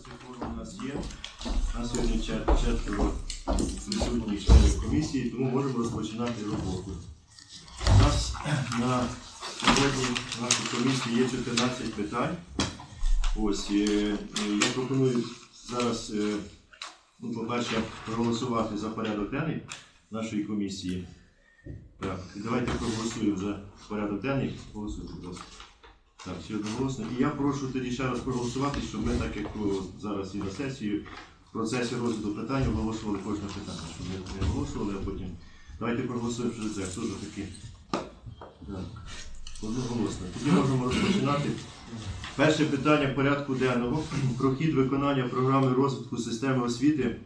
форум у нас є. На сьогодні четверо присутніх членів комісії, тому можемо розпочинати роботу. У нас на сьогодні в нашій комісії є 14 питань. Ось, е, е, я пропоную зараз, е, ну, по-перше, проголосувати за порядок денний нашої комісії. Так, давайте проголосуємо за порядок денний. Голосуйте, будь ласка. Так, всі одноголосно. І я прошу тоді ще раз проголосувати, щоб ми, так як зараз і на сесію, в процесі розгляду питань оголошували кожне питання, щоб ми не оголошували, а потім. Давайте проголосуємо що це. Хто за таки? Так. Одноголосно. Тоді можемо розпочинати. Перше питання порядку денного про хід виконання програми розвитку системи освіти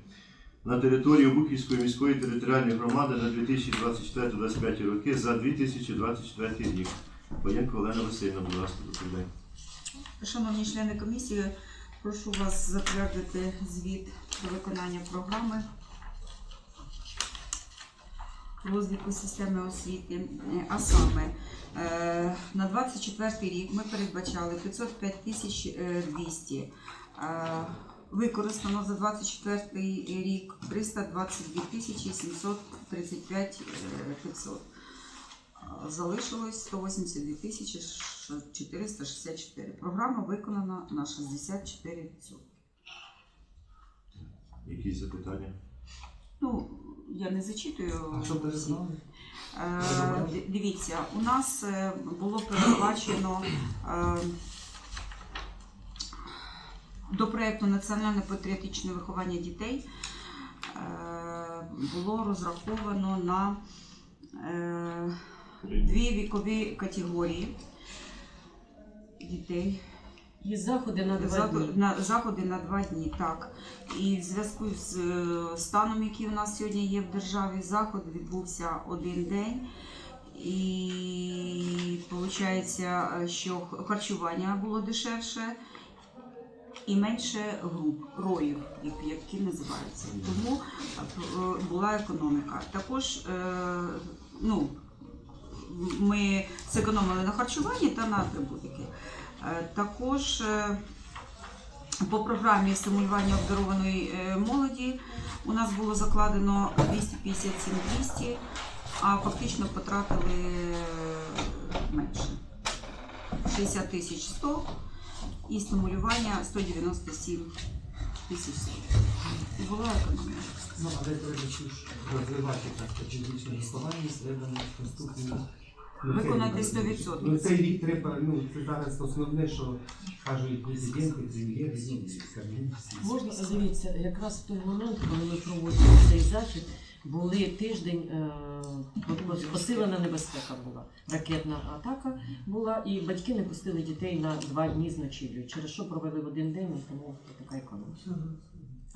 на території Обухівської міської територіальної громади на 2024-2025 роки за 2024 рік. Воєнко Олена Васильівна, будь ласка, доповідає. Шановні члени комісії, прошу вас затвердити звіт про виконання програми розвитку системи освіти. Е, А саме е, на 24 рік ми передбачали 505 тисяч е, 200. Е, Використано за 24 рік 322 тисячі 735 е, 500. Залишилось 182 тисячі 464. Програма виконана на 64%. Якісь запитання? Ну, я не зачитую. А що всі. перезнали? Е, Дивіться, у нас е, було передбачено е, до проєкту Національне патріотичне виховання дітей е, було розраховано на е, дві вікові категорії дітей. І заходи на два Заходи дні. на, заходи на два дні, так. І в зв'язку з е, станом, який у нас сьогодні є в державі, заход відбувся один день. І виходить, що харчування було дешевше і менше груп, роїв, як- які називаються. Тому е, була економіка. Також е, ну, ми зекономили на харчуванні та на атрибутики. Е, Також е, по програмі стимулювання обдарованої е, молоді у нас було закладено 257-200, а фактично потратили менше. 60 тисяч 100 і стимулювання 197 тисяч 100. І була економія. Ну, але треба ж розвивати так педагогічне виховання, треба наступні. Виконати 100%. Ну, цей рік треба, ну, це зараз основне, що кажуть президенти, прем'єри, ну, і всі. Можна дивіться, якраз в той момент, коли ми проводили цей захід, були тиждень е, от посилена небезпека була. Ракетна атака була, і батьки не пустили дітей на два дні з ночівлею, через що провели в один день, і тому така економія.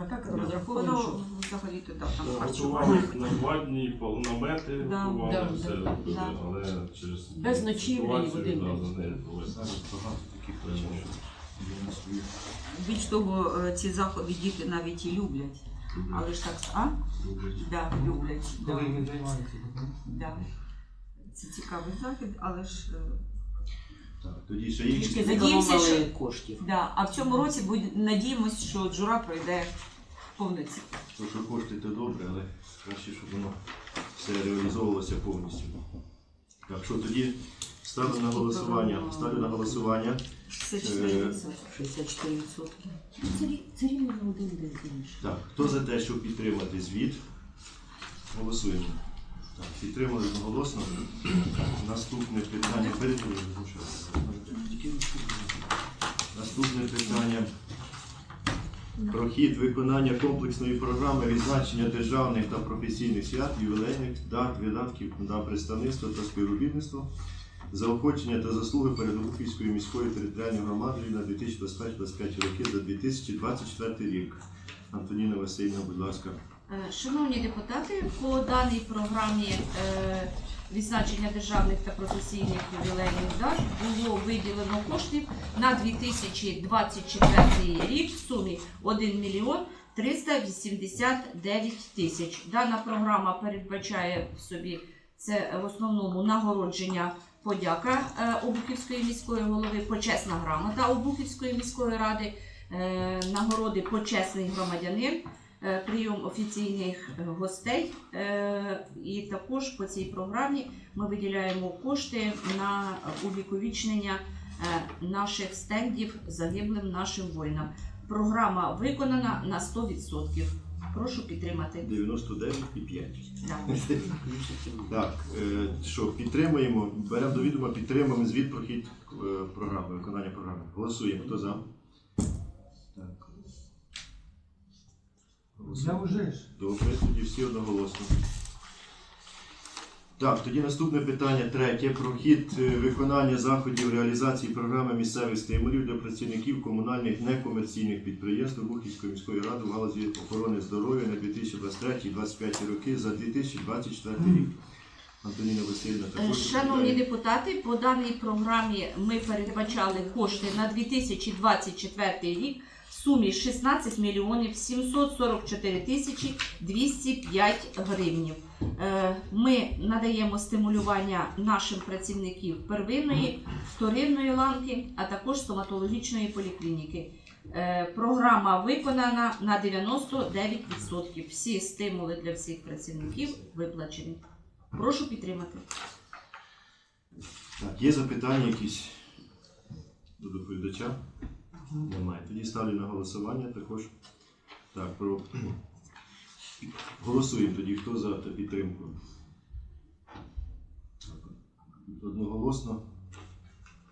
А так розраховуємо, що Воно взагалі туди там харчування. на два дні намети, Да, готували да, все, да, да. але через Без ночівлі ситуацію, один да, день. за нею були. Зараз багато таких речей, що демонструють. Більш того, е, ці заходи діти навіть і люблять. Але ж так, а? Да, люблять. Коли Да. ми. Да. Це цікавий захід, але ж е, Так, тоді ще є. Трішки Надіємося, зекономили що- коштів. да. А в цьому році будь- надіємось, що джура пройде повноцінно. То, що кошти, то добре, але краще, щоб воно все реалізовувалося повністю. Так, що тоді ставлю на голосування. Ставлю на голосування. Це 4%. 64%. Це, рі- це рівно в один день більше. Так, хто за те, щоб підтримати звіт? Голосуємо. Так, підтримали одноголосно. Наступне питання. Наступне питання. Про хід виконання комплексної програми відзначення державних та професійних свят, ювілейних дат, видатків на представництво та співробітництво, заохочення та заслуги перед Луківською міською територіальною громадою на 2025 роки за 2024 рік. Антоніна Васильівна, будь ласка. Е, Шановні депутати, по даній програмі е, відзначення державних та професійних ювілейних дат було виділено коштів на 2024 рік в сумі 1 мільйон 389 тисяч. Дана програма передбачає в собі це в основному нагородження подяка е, Обухівської міської голови, почесна грамота Обухівської міської ради. нагороди почесний громадянин, прийом офіційних е, гостей. Е, І також по цій програмі ми виділяємо кошти на увіковічнення е, наших стендів загиблим нашим воїнам. Програма виконана на 100%. Прошу підтримати. 99,5. Так. Так, е, що, підтримуємо, беремо до відома, підтримуємо звіт про хід е, програми, виконання програми. Голосуємо. Хто за? Я Голосуємо. вже ж. Добре, тоді всі одноголосно. Так, тоді наступне питання третє. Про хід е, виконання заходів реалізації програми місцевих стимулів для працівників комунальних некомерційних підприємств Бухівської міської ради в галузі охорони здоров'я на 2023-2025 роки за 2024 рік. Антоніна Васильівна Е, також. Шановні доповідає. депутати, по даній програмі ми передбачали кошти на 2024 рік сумі 16 мільйонів 744 тисячі 205 гривнів. Е, Ми надаємо стимулювання нашим працівників первинної, вторинної ланки, а також стоматологічної поліклініки. Е, Програма виконана на 99%. Всі стимули для всіх працівників виплачені. Прошу підтримати. Так, є запитання якісь до доповідача? Немає. Тоді ставлю на голосування також. Так, про... Голосуємо тоді, хто за підтримку. Одноголосно.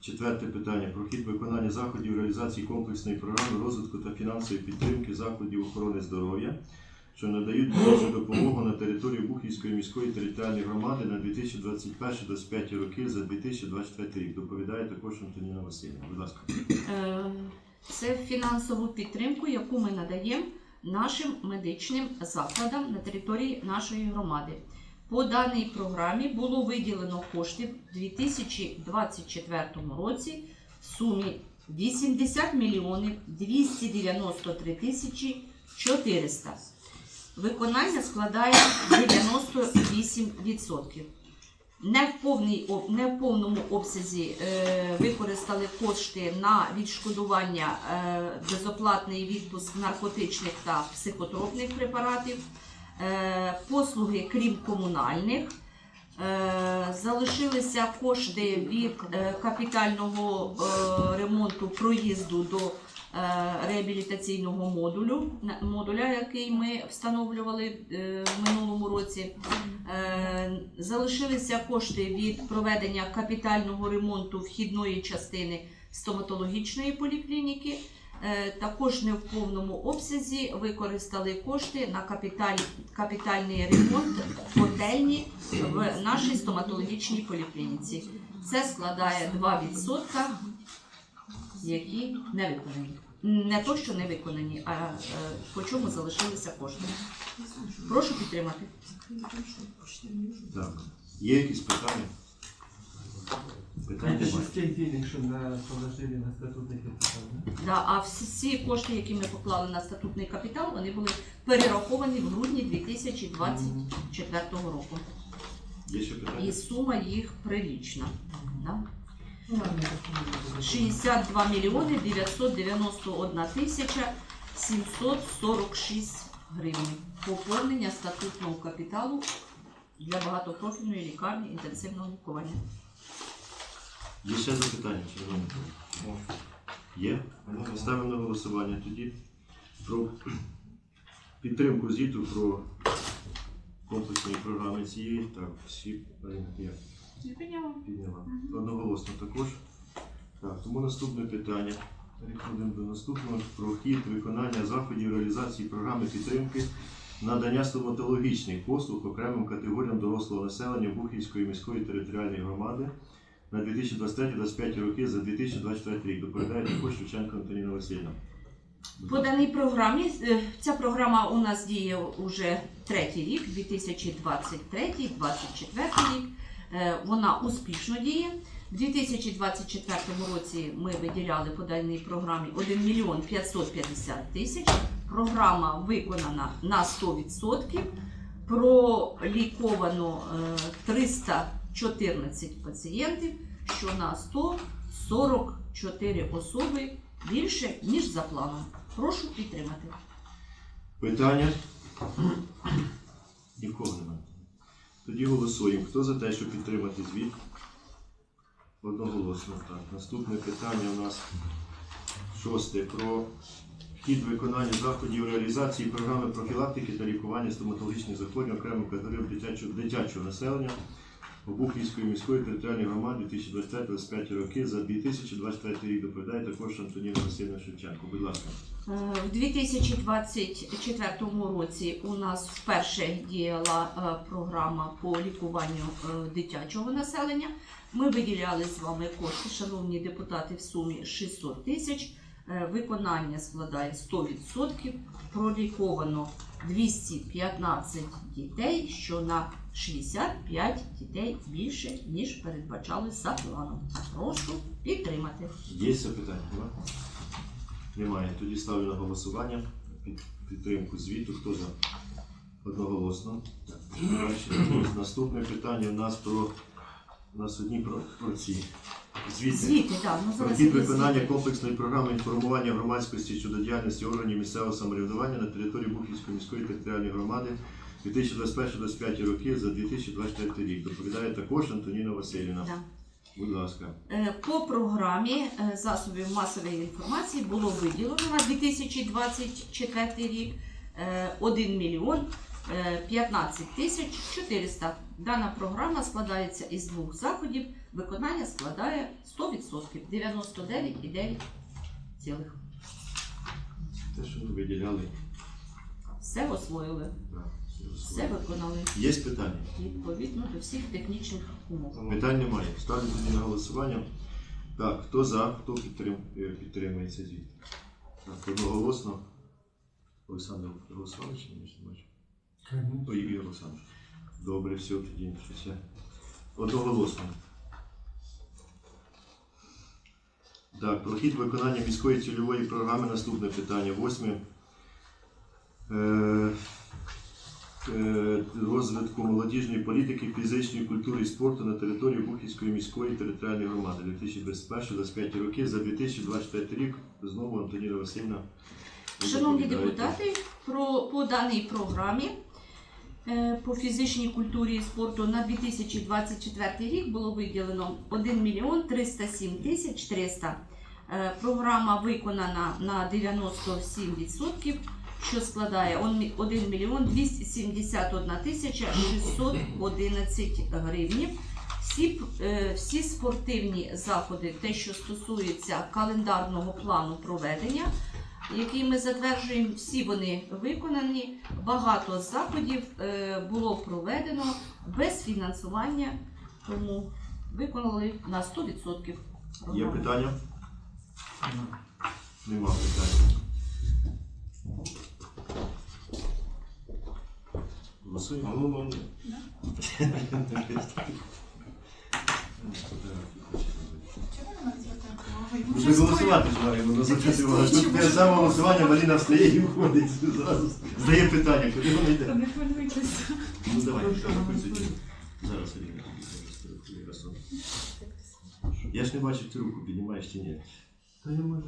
Четверте питання. Про хід виконання заходів реалізації комплексної програми розвитку та фінансової підтримки закладів охорони здоров'я, що надають медичну допомогу на території Бухівської міської територіальної громади на 2021-2025 роки за 2024 рік. Доповідає також Антоніна Васильівна. Будь ласка. Це фінансову підтримку, яку ми надаємо нашим медичним закладам на території нашої громади. По даній програмі було виділено коштів у 2024 році в сумі 80 мільйонів 293 тисячі 400. Виконання складає 98%. Не в, повній, не в повному обсязі е, використали кошти на відшкодування е, безоплатний відпуск наркотичних та психотропних препаратів, е, послуги крім комунальних. Залишилися кошти від капітального ремонту проїзду до реабілітаційного модулю, модуля, який ми встановлювали е, в минулому році. Е, Залишилися кошти від проведення капітального ремонту вхідної частини стоматологічної поліклініки. Е, Також не в повному обсязі використали кошти на капіталь, капітальний ремонт котельні в нашій стоматологічній поліклініці. Це складає 2%, які не виконані. Не то, що не виконані, а е, по чому залишилися кошти. Прошу підтримати. Так. Є якісь питання? Капітал, да? А всі всі кошти, які ми поклали на статутний капітал, вони були перераховані в грудні 2024 року. Є ще питання? І сума їх прилічна. Да? 62 мільйони 991 тисяча 746 гривень. Поповнення статутного капіталу для багатопрофільної лікарні інтенсивного лікування. Є ще запитання, шановні? Є? Ставимо на голосування тоді про підтримку звіту про комплексні програми цієї. Так, всі. Я підняла. Одноголосно також. Так, тому наступне питання. Переходимо до наступного про хід виконання заходів реалізації програми підтримки надання стоматологічних послуг окремим категоріям дорослого населення Бухівської міської територіальної громади на 2023-2025 роки за 2024 рік. Доповідає також Шевченко Антоніна Васильівна. По даній програмі е, ця програма у нас діє уже третій рік, 2023-2024 рік. Е, Вона успішно діє. У 2024 році ми виділяли по даній програмі 1 мільйон 550 тисяч. Програма виконана на 100%. Проліковано е, 314 пацієнтів, що на 44 особи більше, ніж за планом. Прошу підтримати. Питання? Тоді голосуємо. Хто за те, щоб підтримати звіт? Одноголосно. Так. Наступне питання у нас шосте про хід виконання заходів реалізації програми профілактики та лікування стоматологічних захворювань окремих категорій дитячого, дитячого населення Обухівської міської територіальної громади 2025 роки за 2023 рік доповідає також Антоніна Васильівна Шевченко. Будь ласка. Е, В 2024 році у нас вперше діяла е, програма по лікуванню е, дитячого населення. Ми виділяли з вами кошти, шановні депутати, в сумі 600 тисяч. Виконання складає 100%. Проліковано 215 дітей, що на 65 дітей більше, ніж передбачали за планом. Прошу підтримати. Є запитання? Нема? Немає. Тоді ставлю на голосування під підтримку звіту. Хто за? Одноголосно. Наступне питання у нас про у нас одні про, про ці звіти. Звіти, так, ну Про зараз хід виконання звіти. комплексної програми інформування громадськості щодо діяльності органів місцевого самоврядування на території Бухівської міської територіальної громади 2021-2025 роки за 2024 рік. Доповідає також Антоніна Васильівна. Да. Будь ласка. Е, По програмі е, засобів масової інформації було виділено на 2024 рік е, 1 мільйон е, 15 тисяч 400. Дана програма складається із двох заходів. Виконання складає 100%, 99,9 цілих. Те, що ми виділяли. Все освоїли, да, все все виконали Є питання? відповідно до всіх технічних. Питань немає. Ставлю тоді на голосування. Так, хто за, хто підтрим, е, підтримує цей звіт? Так, одноголосно. Олександр ні? Не бачу. Ой, Ігор Олександрович. Добре, все, тоді я. Одноголосно. Так, про хід виконання міської цільової програми наступне питання. Восьме. Е, розвитку молодіжної політики, фізичної культури і спорту на території Бухівської міської територіальної громади 2021-2025 роки. За 2024 рік знову Антоніна Васильівна. Шановні депутати, про, по даній програмі е, по фізичній культурі і спорту на 2024 рік було виділено 1 мільйон 307 тисяч 300. Е, Програма виконана на 97%, що складає 1 мільйон 271 тисяча 611 гривнів. Всі, е, всі спортивні заходи, те, що стосується календарного плану проведення, який ми затверджуємо, всі вони виконані. Багато заходів е, було проведено без фінансування, тому виконали на 100%. Є питання? Нема питань. Голосуємо. Ну, ну, Вже голосувати ж маємо, ну зачати вас. Тут голосування, Маріна встає і виходить зразу. Здає питання, куди воно йде. Не хвилюйтеся. Ну давай, тоді. Зараз Аліна. Я ж не бачив ти руку, піднімаєш чи ні. Та я можу.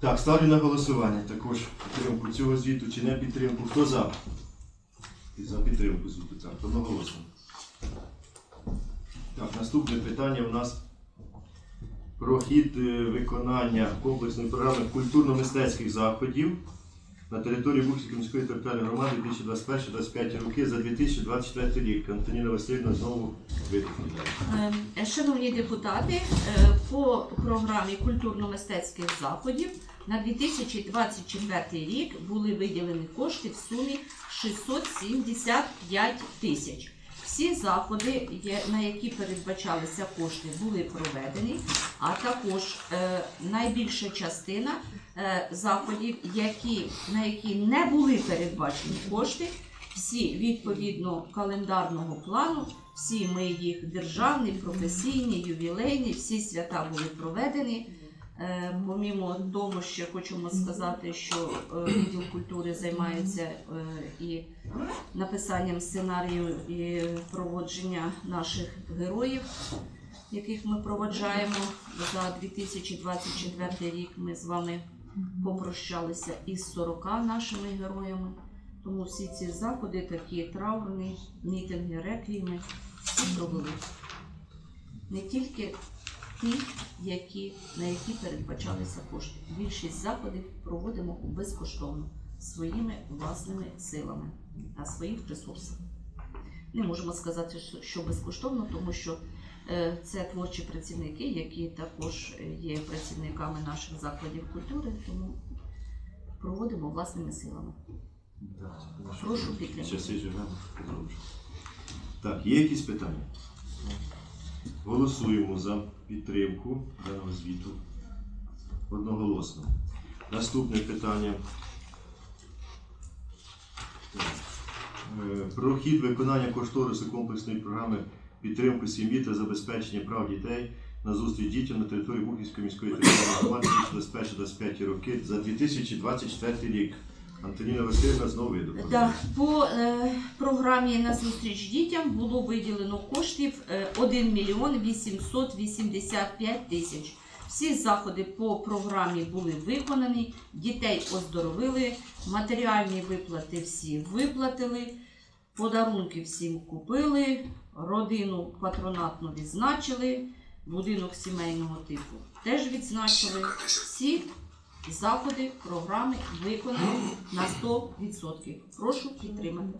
Так, ставлю на голосування також підтримку цього звіту чи не підтримку. Хто за? І за підтримку звіту, так, одноголосно. Так, наступне питання у нас про хід е, виконання комплексної програми культурно-мистецьких заходів на території Бухівської міської територіальної громади 2021-2025 роки за 2024 рік. Антоніна Васильівна знову виповідає. Е, Шановні депутати, е, по програмі культурно-мистецьких заходів на 2024 рік були виділені кошти в сумі 675 тисяч. Всі заходи, на які передбачалися кошти, були проведені, а також е, найбільша частина е, заходів, які, на які не були передбачені кошти, всі відповідно календарного плану всі ми їх державні, професійні, ювілейні, всі свята були проведені. Е, Помімо тому, ще хочемо сказати, що е, відділ культури займається е, і написанням сценарію і проводження наших героїв яких ми проводжаємо за 2024 рік. Ми з вами попрощалися із 40 нашими героями. Тому всі ці заходи, такі траурні, мітинги, реквієми, всі провели. Не тільки ті, які, на які передбачалися кошти. Більшість заходів проводимо безкоштовно своїми власними силами на своїх ресурсах. Не можемо сказати, що- безкоштовно, тому що е, це творчі працівники, які також е, є працівниками наших закладів культури, тому проводимо власними силами. Прошу підтримати. Так, є якісь питання? Голосуємо за підтримку даного звіту одноголосно. Наступне питання. Е, Про хід виконання кошторису комплексної програми підтримки сім'ї та забезпечення прав дітей на зустріч дітям на території Бухівської міської громади 2021-2025 роки за 2024 рік. Антоніна Васильівна знову ви доповідаєте. Да, по е, програмі на зустріч дітям було виділено коштів е, 1 мільйон 885 тисяч. Всі заходи по програмі були виконані, дітей оздоровили, матеріальні виплати всі виплатили, подарунки всім купили, родину патронатну відзначили, будинок сімейного типу теж відзначили. Всі заходи програми виконані на 100%. Прошу підтримати.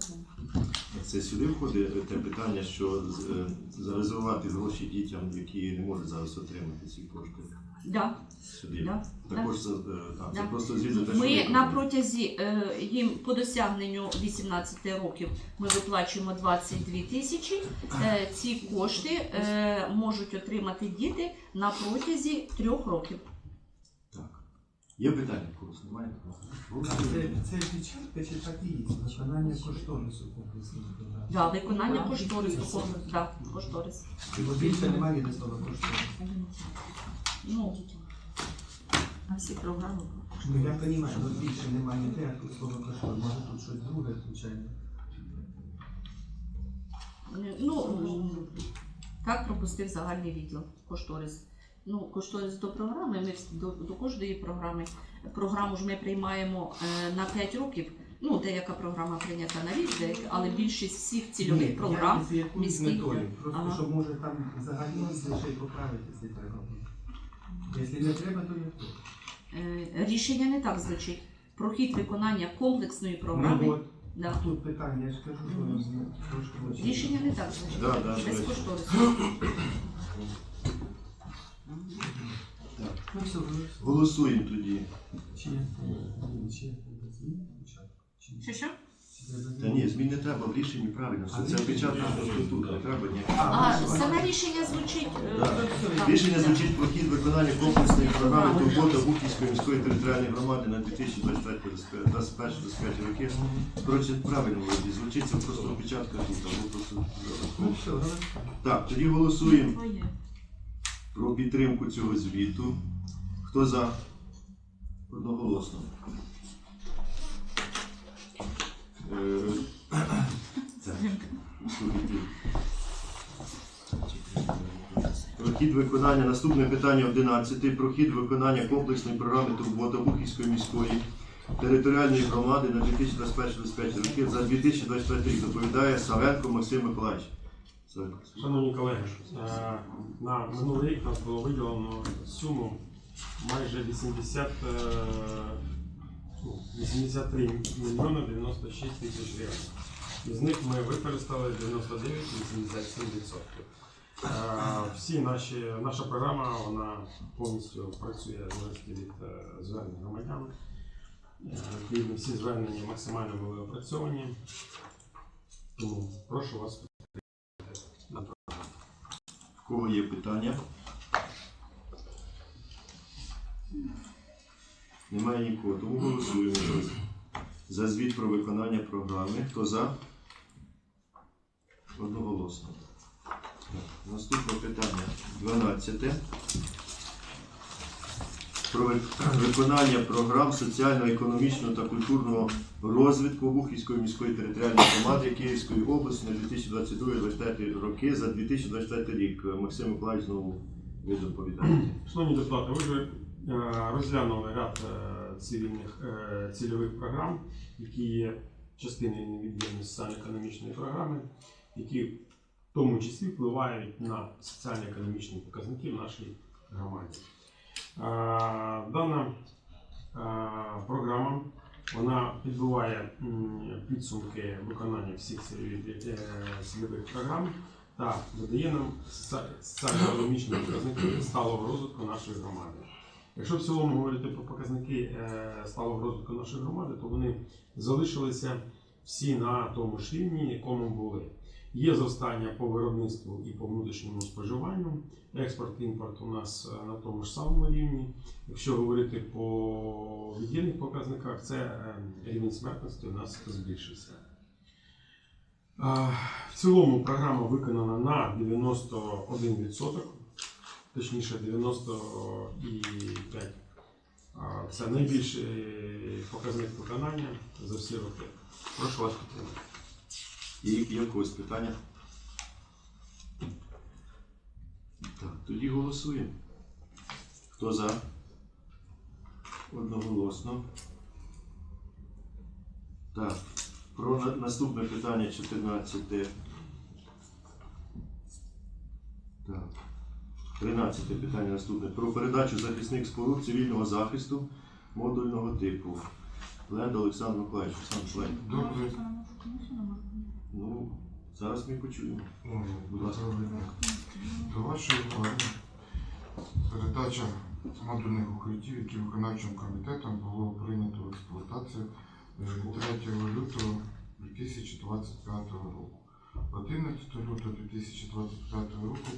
Це сюди входить те питання, що е, зарезервувати гроші дітям, які не можуть зараз отримати ці кошти. Да, Сюди. да. Також е, так, це Да. просто те, Ми на протязі е, їм по досягненню 18 років ми виплачуємо 22 тисячі. Е, ці кошти е, можуть отримати діти на протязі трьох років. Є питання когось? Немає? Це, це печатка чи так і є? Виконання кошторису комплексної програми. Да, виконання кошторису. кон- Да, кошторис. Бо більше немає ні слова кошторис. Ну, На всі програми. Ну я розумію, але більше немає ніде, а слово кошторис. Може тут щось друге, звичайно. Ну, так пропустив загальний відділ кошторис. Ну, кошторис до програми. Ми до, до кожної програми. Програму ж ми приймаємо е, на 5 років. Ну, деяка програма прийнята на рік, деяка, але більшість всіх цільових Ні, програм. Я якусь міських. метою. Просто Ага. щоб може там загальні ще й поправити, якщо треба. Якщо не треба, то не треба. Е, рішення не так звучить. Про хід виконання комплексної програми. Ну от, да. тут питання, я ж кажу, що Мгм. трошки. Рішення не так звучить. Да, да, Без звичайно. кошторису. Ну все, Голосуємо тоді. чи ні, чи? Що що? Та ні, змін не треба, в рішенні правильно. Все це печатка тут не треба ні. А, саме рішення звучить. е, Да. так, Рішення звучить про хід виконання комплексної програми турбота Бухівської міської територіальної громади на 2024-2025 роки. Коротше, правильно вроді, звучить це просто печатка тут, або просто Ну все. Так, тоді голосуємо Твоє. Про підтримку цього звіту. Хто за? Одноголосно. Е, так, слухайте. Про хід виконання. Наступне питання 11. Про хід виконання комплексної програми турбота Бухівської міської територіальної громади на 2021-2025 роки за 2024 рік доповідає Савенко Максим Миколаївич. Шановні колеги, е, на минулий рік нас було виділено суму майже 80, е, ну, 83 мільйони 96 тисяч гривень. Із них ми використали 99,87%. Е, Всі наші, наша програма вона повністю працює від звернень громадян. Відповідно, всі звернення максимально були опрацьовані. Тому прошу вас В кого є питання? Немає нікого, тому голосуємо за звіт про виконання програми. Хто за? Одноголосно. Наступне питання 12. Про виконання програм соціально-економічного та культурного розвитку Обухівської міської територіальної громади Київської області на 2022-2025 роки за 2024 рік. Максим Миколаївич знову ви доповідаєте. Шановні депутати, ви вже е, розглянули ряд е, цивільних е, цільових програм, які є частиною невід'ємної соціально-економічної програми, які в тому числі впливають на соціально-економічні показники в нашій громаді. Дана програма вона підбиває підсумки виконання всіх цільових, е, програм та додає нам соціально-економічні показники сталого розвитку нашої громади. Якщо в цілому говорити про показники е, сталого розвитку нашої громади, то вони залишилися всі на тому ж рівні, якому були. Є зростання по виробництву і по внутрішньому споживанню. Експорт імпорт у нас е, на тому ж самому рівні. Якщо говорити по віддільних показниках, це е, рівень смертності у нас збільшився. Е, В цілому програма виконана на 91%, точніше 95%. Це найбільший показник виконання за всі роки. Прошу вас підтримати. І є когось питання? Так, тоді голосуємо. Хто за? Одноголосно. Так, про на- наступне питання 14. Так. 13 питання наступне. Про передачу захисних споруд цивільного захисту модульного типу. Леонід Олександр Миколаївич, Олександр Миколаївич. Добре. Зараз ми почуємо. Будь ласка. До вашої уваги передача модульних укриттів, які виконавчим комітетом було прийнято в експлуатацію е, 3 лютого 2025 року. 11 лютого 2025 року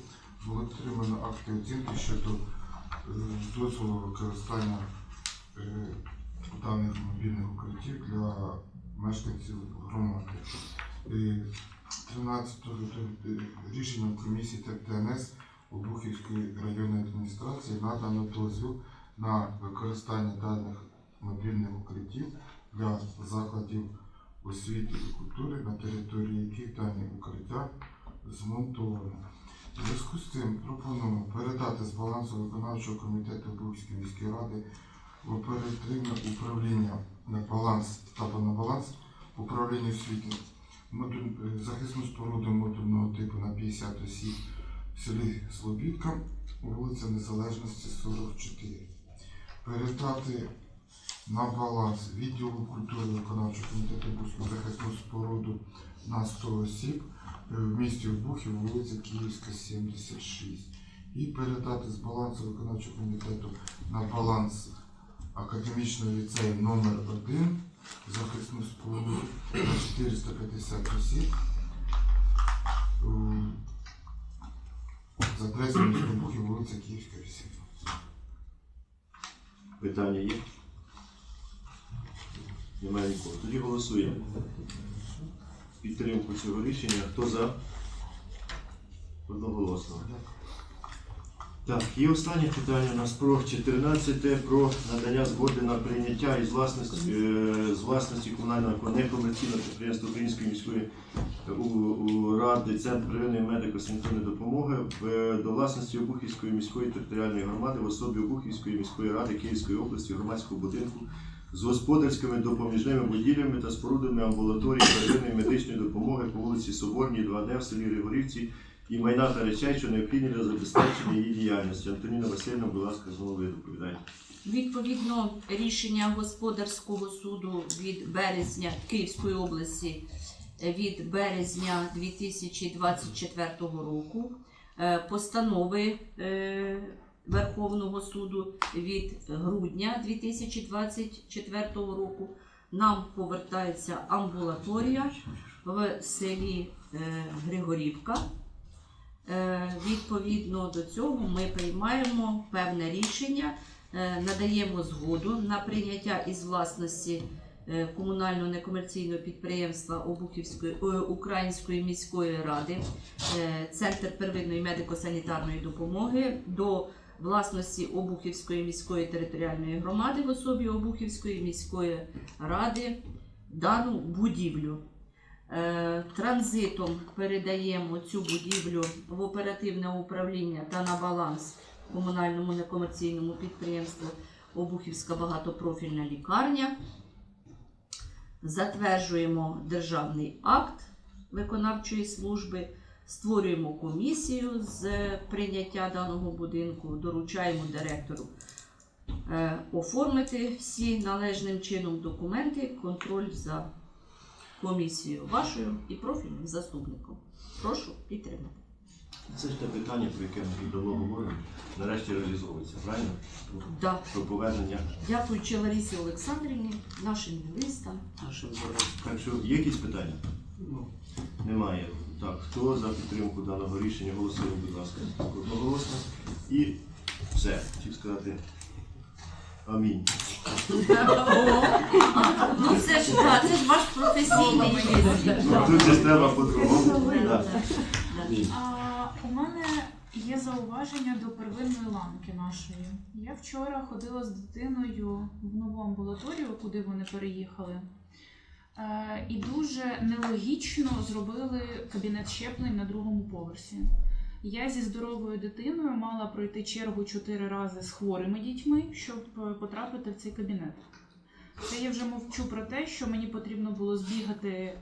було отримано акти оцінки щодо е, дозволу використання е, даних мобільних укриттів для мешканців громади. Е, 13 лютого е, рішенням комісії ТНС Обухівської районної адміністрації надано дозвіл на використання даних мобільних укриттів для закладів освіти і культури, на території яких дані укриття змонтовано. У зв'язку з цим пропонуємо передати з балансу виконавчого комітету Обухівської міської ради в оперативне управління на баланс або на баланс управління освіти захисну споруду модульного типу на 50 осіб в селі Слобідка, вулиця Незалежності 44. Передати на баланс відділу культури виконавчого комітету Бузького захисну споруду на 100 осіб е, в місті Обухів, вулиця Київська, 76. І передати з балансу виконавчого комітету на баланс академічного ліцею номер 1 захисну споруду на 450 осіб. За адресою міста вулиця Київська, 8. Питання є? Немає нікого. Тоді голосуємо. Підтримку цього рішення. Хто за? Одноголосно. Так, і останнє питання у нас про 14 про надання згоди на прийняття із власності, е, з власності комунального некомерційного підприємства Української міської е, ради Центр первинної медико-санітарної допомоги е, до власності Обухівської міської територіальної громади в особі Обухівської міської ради Київської області громадського будинку з господарськими допоміжними будівлями та спорудами амбулаторії первинної медичної допомоги по вулиці Соборній, 2D в селі Григорівці і майна та речей, що необхідні для забезпечення її діяльності. Антоніна Васильівна, будь ласка, знову ви доповідаєте. Відповідно, рішення господарського суду від березня Київської області е, від березня 2024 року, е, постанови е, Верховного суду від грудня 2024 року. Нам повертається амбулаторія в селі Григорівка. Е, Відповідно до цього ми приймаємо певне рішення е, надаємо згоду на прийняття із власності е, комунального некомерційного підприємства Обухівської Української міської ради Центр первинної медико-санітарної допомоги до власності Обухівської міської територіальної громади в особі Обухівської міської ради дану будівлю. Е, Транзитом передаємо цю будівлю в оперативне управління та на баланс комунальному некомерційному підприємству Обухівська багатопрофільна лікарня. Затверджуємо державний акт виконавчої служби, створюємо комісію з прийняття даного будинку, доручаємо директору е, оформити всі належним чином документи, контроль за комісією вашою і профільним заступником. Прошу підтримати. Це ж те питання, про яке ми давно говоримо, нарешті реалізовується, правильно? Да. Про повернення. Дякуючи Ларісі Олександрівні, нашим юристам. Так що є якісь питання? Немає. Так, хто за підтримку даного рішення? Голосуємо, будь ласка, одноголосно. І все. Хотів сказати. Амінь. Ну це ж да, це ж ваш професійний юрист. Ну, тут же треба по-другому. Да. А, у мене є зауваження до первинної ланки нашої. Я вчора ходила з дитиною в нову амбулаторію, куди вони переїхали. Е, і дуже нелогічно зробили кабінет щеплень на другому поверсі. Я зі здоровою дитиною мала пройти чергу чотири рази з хворими дітьми, щоб е, потрапити в цей кабінет. Це я вже мовчу про те, що мені потрібно було збігати е,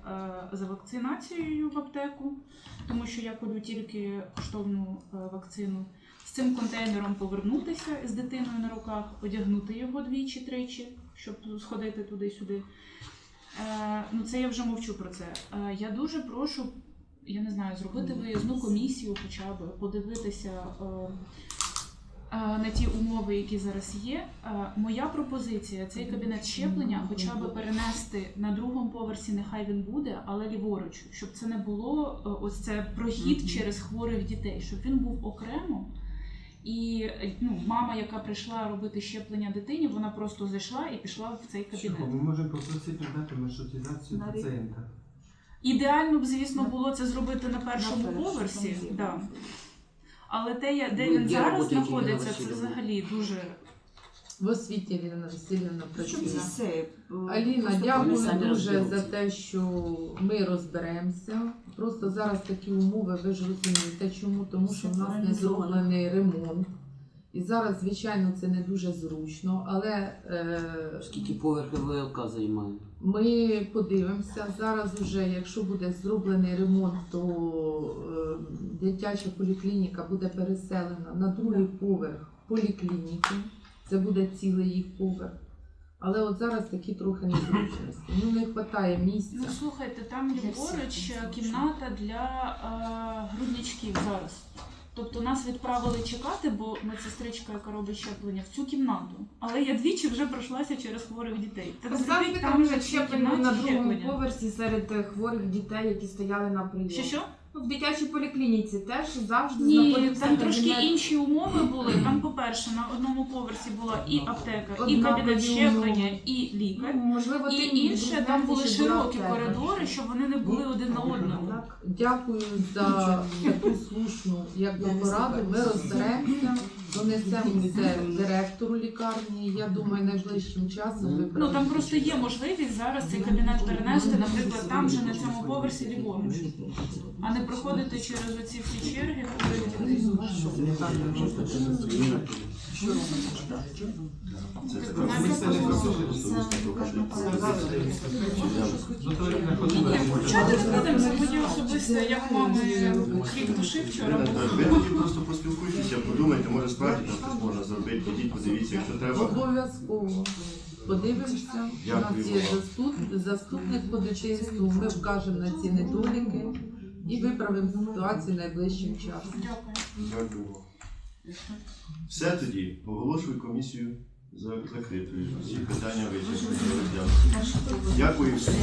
за вакцинацією в аптеку, тому що я колю тільки коштовну е, вакцину. З цим контейнером повернутися з дитиною на руках, одягнути його двічі-тричі, щоб сходити туди-сюди. Ну, це я вже мовчу про це. Я дуже прошу, я не знаю, зробити виїзну комісію, хоча б подивитися. Е, е, на ті умови, які зараз є. Е, Моя пропозиція цей кабінет щеплення хоча б перенести на другому поверсі, нехай він буде, але ліворуч, щоб це не було е, ось це прохід через хворих дітей, щоб він був окремо. І ну, мама, яка прийшла робити щеплення дитині, вона просто зайшла і пішла в цей Чого? кабінет. Ми можемо попросити надати маршрутизацію На пацієнта. Ідеально б, звісно, було це зробити на першому першому, поверсі. Да. Але те, де Ну, він зараз знаходиться, це Васильівна? взагалі дуже В освіті Ірина Васильівна працює. це? Е, Аліна, дякую дуже за те, що ми розберемося. Просто зараз такі умови, ви ж розумієте, чому? Тому що в нас не зроблений ремонт. І зараз, звичайно, це не дуже зручно, але е, Скільки поверхів ВЛК займає? Ми подивимося. Зараз уже, якщо буде зроблений ремонт, то е, дитяча поліклініка буде переселена на другий поверх поліклініки. Це буде цілий їх поверх. Але от зараз такі трохи незручності. Ну не вистачає місця. Ну слухайте, там ліворуч кімната для е, грудничків зараз. Тобто нас відправили чекати, бо медсестричка, яка робить щеплення, в цю кімнату. Але я двічі вже пройшлася через хворих дітей. Та Завжди там вже щеплення на другому поверсі серед е, хворих дітей, які стояли на прийомі. Що що? Ну, в дитячій поліклініці теж завжди Ні, знаходився там трошки кабінет. інші умови були. Там, по-перше, на одному поверсі була і аптека, і Однакові кабінет умови. щеплення, і лікар. Ну, можливо, І тим інше, там були була широкі аптека. коридори, щоб вони не були один на одному. Так. Дякую за таку слушну якби, пораду. Ми розберемося, донесемо це директору лікарні. Я думаю, найближчим часом Ну там просто є можливість зараз цей кабінет перенести, наприклад, там же на цьому поверсі ліворуч, а не проходити через оці всі черги. хворих будемо, мені особисто, як мами хліб душі вчора Ви тоді просто поспілкуйтеся, подумайте, може справді там щось можна зробити, підіть, подивіться, якщо треба. Обов'язково. Подивимося. У нас є заступ- заступник по дитинству. Ми вкажемо на ці недоліки і виправимо ситуацію найближчим часом. Дякую. Все тоді, оголошую комісію за- закритою. Всі питання вичерпані. Дякую всім.